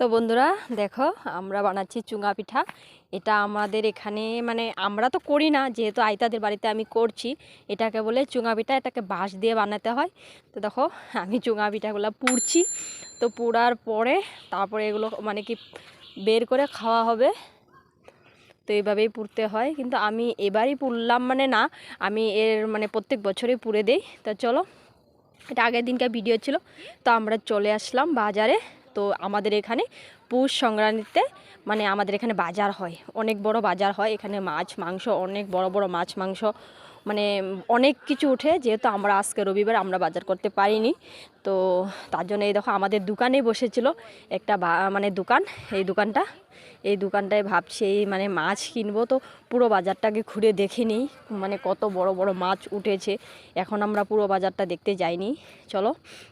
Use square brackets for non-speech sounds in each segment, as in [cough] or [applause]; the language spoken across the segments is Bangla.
তো বন্ধুরা, দেখো, আমরা বানাচ্ছি চুঙা পিঠা। এটা আমাদের এখানে মানে আমরা তো করি না, যেহেতু আইতাদের বাড়িতে আমি করছি, এটাকে বলে চুঙা পিঠা, এটাকে বাঁশ দিয়ে বানাতে হয়। তো দেখো, আমি চুঙা পিঠাগুলো পুড়ছি। তো পুড়ার পরে, তারপরে এগুলো মানে কি বের করে খাওয়া হবে। তো এইভাবেই পুড়তে হয়, কিন্তু আমি এবারই পুড়লাম মানে না, আমি এর মানে প্রত্যেক বছরই পুড়ে দেই। তো চলো, এটা আগের দিনকার ভিডিও ছিল। তো আমরা চলে আসলাম বাজারে। তো আমাদের এখানে পৌষ সংক্রান্তিতে মানে আমাদের এখানে বাজার হয়। অনেক বড় বাজার হয়, এখানে মাছ, মাংস, অনেক বড় বড় মাছ, মাংস মানে অনেক কিছু উঠে। যেহেতু আমরা আজকে রবিবার আমরা বাজার করতে পারিনি তো তার জন্য এই দেখো আমাদের দোকানে বসেছিল একটা মানে দোকান, এই দোকানটা। এই দোকানটায় ভাবছি এই মানে মাছ কিনবো, তো পুরো বাজারটাকে ঘুরে দেখে নিই মানে কত বড় বড় মাছ উঠেছে। এখন আমরা পুরো বাজারটা দেখতে যাইনি। চলো,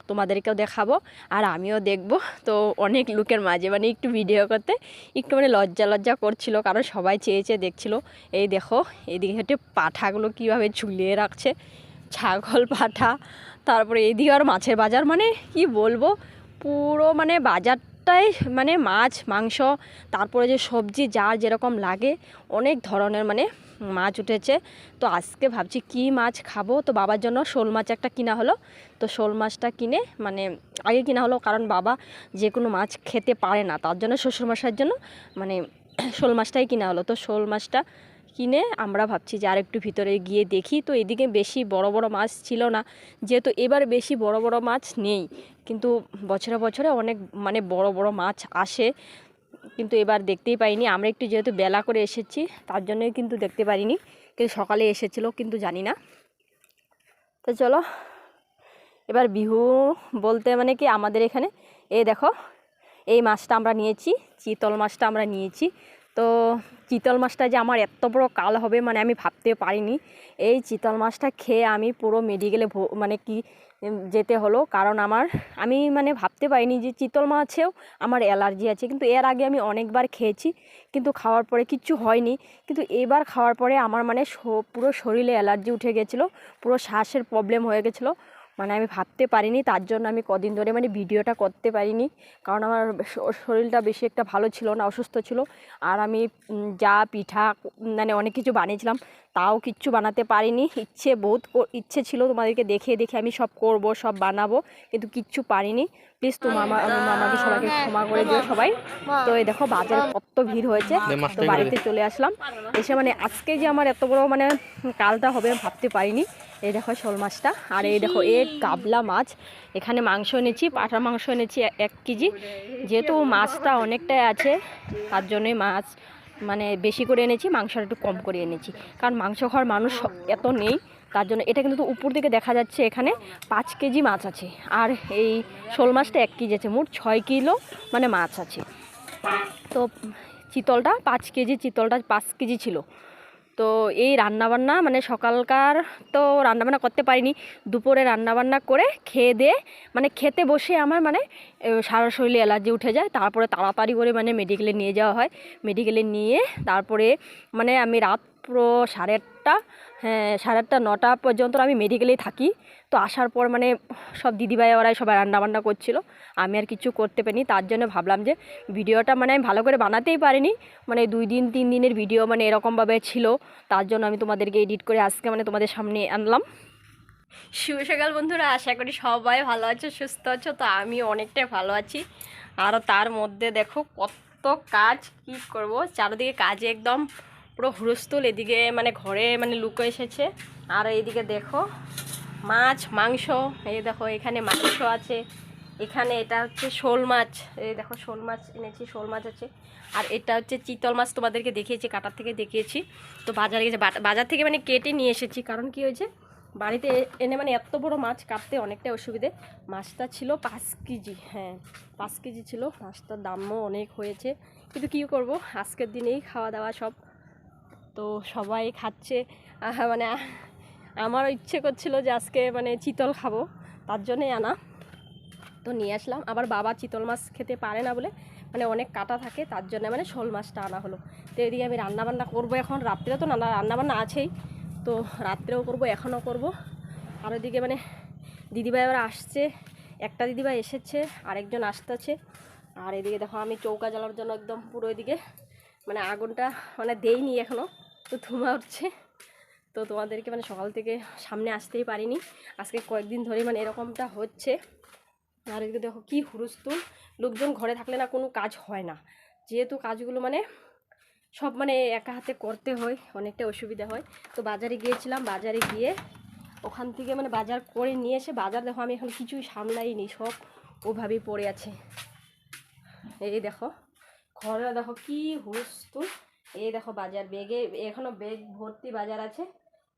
তোমাদেরকেও দেখাবো, আর আমিও দেখব। তো অনেক লোকের মাঝে মানে একটু ভিডিও করতে একটু মানে লজ্জা লজ্জা করছিল, কারণ সবাই চেয়ে চেয়ে দেখছিল। এই দেখো এইদিকে হেঁটে পাঠাগুলো কীভাবে ঝুলিয়ে রাখছে। ছাগল পাঠা, তারপরে এইদিকে আর মাছের বাজার। মানে কি বলব, পুরো মানে বাজারটাই মানে মাছ, মাংস, তারপরে যে সবজি যার যেরকম লাগে, অনেক ধরনের মানে মাছ উঠেছে। তো আজকে ভাবছি কি মাছ খাব? তো বাবার জন্য শোল মাছ একটা কিনা হলো। তো শোল মাছটা কিনে মানে আগে কিনা হলো, কারণ বাবা যে কোনো মাছ খেতে পারে না। তার জন্য শ্বশুরমশাইয়ের জন্য মানে [clears throat] শোল মাছটাই কিনা হলো। তো শোল মাছটা কিনে আমরা ভাবছি যে আর একটু ভিতরে গিয়ে দেখি। তো এদিকে বেশি বড় বড় মাছ ছিল না, যেহেতু এবার বেশি বড় বড় মাছ নেই। কিন্তু বছরে বছরে অনেক মানে বড় বড় মাছ আসে, কিন্তু এবার দেখতেই পাইনি। আমরা একটু যেহেতু বেলা করে এসেছি, তার জন্যই কিন্তু দেখতে পারিনি। কিন্তু সকালে এসেছিল, কিন্তু জানি না। তো চলো, এবার বিহু বলতে মানে কি আমাদের এখানে, এই দেখো, এই মাছটা আমরা নিয়েছি, চিতল মাছটা আমরা নিয়েছি। তো চিতল মাছটা যে আমার এত বড় কাল হবে মানে আমি ভাবতে পারিনি। এই চিতল মাছটা খেয়ে আমি পুরো মেডিকেলে মানে কি যেতে হলো কারণ আমার, আমি মানে ভাবতে পারিনি যে চিতল মাছেও আমার অ্যালার্জি আছে। কিন্তু এর আগে আমি অনেকবার খেয়েছি, কিন্তু খাওয়ার পরে কিচ্ছু হয়নি। কিন্তু এবার খাওয়ার পরে আমার মানে পুরো শরীরে অ্যালার্জি উঠে গেছিল, পুরো শ্বাসের প্রবলেম হয়ে গেছিল। মানে আমি ভাবতে পারিনি, তার জন্য আমি কদিন ধরে মানে ভিডিওটা করতে পারিনি। কারণ আমার শরীরটা বেশি একটা ভালো ছিল না, অসুস্থ ছিল। আর আমি যা পিঠা মানে অনেক কিছু বানিয়েছিলাম, তাও কিচ্ছু বানাতে পারিনি। ইচ্ছে বহুত ইচ্ছে ছিল তোমাদেরকে দেখে দেখে আমি সব করব, সব বানাবো, কিন্তু কিচ্ছু পারিনি। প্লিজ তোমার আমার আমাকে সবাইকে ক্ষমা করে দিও সবাই। তো এই দেখো বাজারে কত ভিড় হয়েছে। তো বাড়িতে চলে আসলাম। এসে মানে আজকে যে আমার এত বড় মানে কালটা হবে আমি ভাবতে পারিনি। এই দেখো শোল মাছটা। আর এই দেখো এ গাবলা মাছ। এখানে মাংস এনেছি পাঁঠার মাংস এনেছি এক কেজি। যেহেতু মাছটা অনেকটাই আছে তার জন্যই মাছ মানে বেশি করে এনেছি, মাংসটা একটু কম করে এনেছি। কারণ মাংস খাওয়ার মানুষ এত নেই, তার জন্য এটা কিন্তু উপর দিকে দেখা যাচ্ছে এখানে পাঁচ কেজি মাছ আছে। আর এই শোল মাছটা এক কেজি আছে, মোট ছয় কিলো মানে মাছ আছে। তো চিতলটা পাঁচ কেজি, চিতলটা পাঁচ কেজি ছিল। তো এই রান্নাবান্না মানে সকালকার তো রান্নাবান্না করতে পারিনি। দুপুরে রান্নাবান্না করে খেয়ে দিয়ে মানে খেতে বসে আমার মানে সারা শরীরে অ্যালার্জি উঠে যায়। তারপরে তাড়াতাড়ি করে মানে মেডিকেলে নিয়ে যাওয়া হয়। মেডিকেলে নিয়ে তারপরে মানে আমি রাত পুরো সাড়ে আটটা হ্যাঁ সাড়ে আটটা, নটা পর্যন্ত আমি মেডিকেলেই থাকি। তো আসার পর মানে সব দিদিভাই ওরাই সবাই রান্নাবান্না করছিল। আমি আর কিছু করতে পারিনি, তার জন্য ভাবলাম যে ভিডিওটা মানে আমি ভালো করে বানাতেই পারিনি। মানে দুই দিন, তিন দিনের ভিডিও মানে এরকমভাবে ছিল, তার জন্য আমি তোমাদেরকে এডিট করে আজকে মানে তোমাদের সামনে আনলাম। শুভ সকাল বন্ধুরা, আশা করি সবাই ভালো আছো, সুস্থ আছো, তো আমি অনেকটাই ভালো আছি। আর তার মধ্যে দেখো কত কাজ, কি করব? চারিদিকে কাজে একদম পুরো হুরস্থুল, এদিকে মানে ঘরে মানে লুকো এসেছে। আর এইদিকে দেখো, মাছ, মাংস, এই দেখো এখানে মাংস আছে। এখানে এটা হচ্ছে শোল মাছ, এই দেখো শোল মাছ এনেছি, শোল মাছ আছে। আর এটা হচ্ছে চিতল মাছ তোমাদেরকে দেখিয়েছি, কাটার থেকে দেখিয়েছি। তো বাজারে গেছে বাজার থেকে মানে কেটে নিয়ে এসেছি। কারণ কি হয়েছে, বাড়িতে এনে মানে এত বড় মাছ কাটতে অনেকটা অসুবিধে। মাছটা ছিল পাঁচ কেজি হ্যাঁ পাঁচ কেজি ছিল। মাছটার দামও অনেক হয়েছে। কিন্তু কী করব, আজকের দিনেই খাওয়া দাওয়া সব। তো সবাই খাচ্ছে। মানে আমারও ইচ্ছে করছিল যে আজকে মানে চিতল খাব, তার জন্যই আনা। তো নিয়ে আসলাম। আবার বাবা চিতল মাছ খেতে পারে না বলে মানে অনেক কাটা থাকে, তার জন্য মানে শোল মাছটা আনা হলো। তো এদিকে আমি রান্নাবান্না করব এখন। রাত্রে তো না রান্নাবান্না আছেই। তো রাত্রেও করব, এখনও করব। আর ওদিকে মানে দিদিভাই ওরা আসছে। একটা দিদিভাই এসেছে, আরেকজন আসতেছে। আর এদিকে দেখো আমি চৌকা জ্বালানোর জন্য একদম পুরো এদিকে মানে আগুনটা মানে দেইনি এখনও তো ধুমা উঠছে তো তোমাদেরকে মানে সকাল থেকে সামনে আসতেই পারিনি। আজকে কয়েকদিন ধরে মানে এরকমটা হচ্ছে। আর এদিকে দেখো কী হুরুস্তুল। লোকজন ঘরে থাকলে না কোনো কাজ হয় না। যেহেতু কাজগুলো মানে সব মানে একা হাতে করতে হয়, অনেকটা অসুবিধা হয়। তো বাজারে গিয়েছিলাম, বাজারে গিয়ে ওখান থেকে মানে বাজার করে নিয়ে এসে, বাজার দেখো আমি এখন কিছুই সামলাইনি, সব ওভাবেই পড়ে আছে। এই দেখো, ঘরে দেখো কি হুলস্থুল এই দেখো বাজার বেগে, এখনও বেগ ভর্তি বাজার আছে,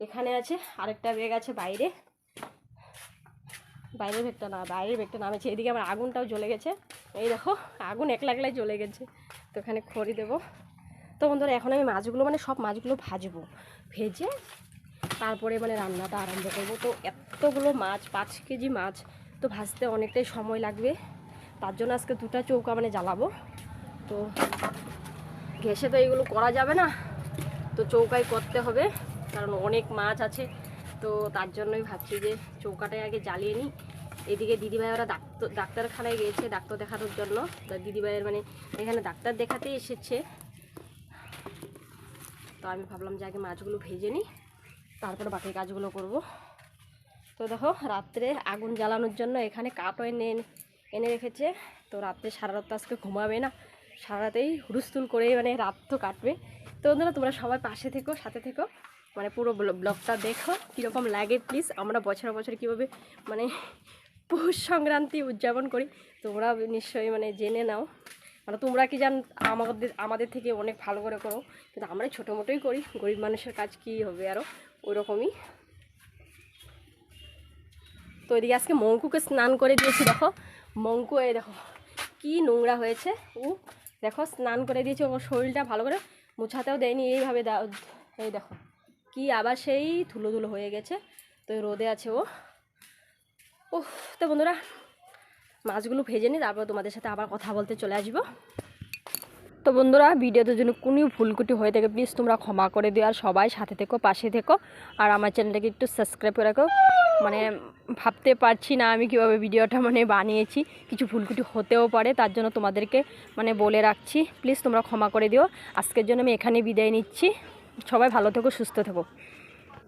এখানে আছে আরেকটা বেগ আছে বাইরে। বাইরের বেগটা না, বাইরের বেগটা নামেছে, এদিকে আমার আগুনটাও জ্বলে গেছে। এই দেখো, আগুন একলা একলাই জ্বলে গেছে, তো এখানে খড়ি দেবো। তো বন্ধুরা, এখন আমি মাছগুলো মানে সব মাছগুলো ভাজবো, ভেজে তারপরে মানে রান্নাটা আরম্ভ করব। তো এতগুলো মাছ, পাঁচ কেজি মাছ, তো ভাজতে অনেকটাই সময় লাগবে। তার জন্য আজকে দুটা চৌকা মানে জ্বালাবো। তো গ্যাসে তো এগুলো করা যাবে না। তো চৌকায় করতে হবে, কারণ অনেক মাছ আছে। তো তার জন্যই ভাবছি যে চৌকাটাই আগে জ্বালিয়ে নিই। এদিকে দিদিভাই ওরা ডাক্তার ডাক্তারখানায় গিয়েছে ডাক্তার দেখানোর জন্য। তো দিদিভাইয়ের মানে এখানে ডাক্তার দেখাতেই এসেছে। তো আমি ভাবলাম যে আগে মাছগুলো ভেজে নিই, তারপরে বাকি কাজগুলো করব। তো দেখো, রাত্রে আগুন জ্বালানোর জন্য এখানে কাঠও এনে এনে রেখেছে। তো রাত্রে সারা রাত আজকে ঘুমাবে না। সারা রাতেই হুড়ুস্তুল করেই মানে রাত তো কাটবে। তো বন্ধুরা, তোমরা সবাই পাশে থেকো, সাথে থেকো। মানে পুরো ব্লগটা দেখো, কীরকম লাগে প্লিজ আমরা বছর বছর কীভাবে মানে পৌষ সংক্রান্তি উদযাপন করি, তোমরা নিশ্চয়ই মানে জেনে নাও। মানে তোমরা কি জান, আমাদের আমাদের থেকে অনেক ভালো করে করো, কিন্তু আমরা ছোটো মোটোই করি। গরিব মানুষের কাজ কী হবে আরও ওই রকমই তো এদিকে আজকে মঙ্কুকে স্নান করে দিয়েছি, দেখো। মঙ্কু, এই দেখো, কি নোংরা হয়েছে। ও দেখো, স্নান করে দিয়েছি, ওর শরীরটা ভালো করে মুছাতেও দেয়নি, এইভাবে এই দেখো, কি আবার সেই ধুলো ধুলো হয়ে গেছে, তো রোদে আছে ও। ও তো বন্ধুরা, মাছগুলো ভেজে নিই তারপর তোমাদের সাথে আবার কথা বলতে চলে আসব। তো বন্ধুরা, ভিডিওতে যদি কোনো ভুলকুটি হয়ে থাকে প্লিজ তোমরা ক্ষমা করে দিও, আর সবাই সাথে থেকো, পাশে থেকো, আর আমার চ্যানেলটাকে একটু সাবস্ক্রাইব করে রাখো। মানে ভাবতে পারছি না আমি কীভাবে ভিডিওটা মানে বানিয়েছি। কিছু ভুলকুটি হতেও পারে, তার জন্য তোমাদেরকে মানে বলে রাখছি। প্লিজ তোমরা ক্ষমা করে দিও। আজকের জন্য আমি এখানে বিদায় নিচ্ছি। সবাই ভালো থেকো, সুস্থ থেকো।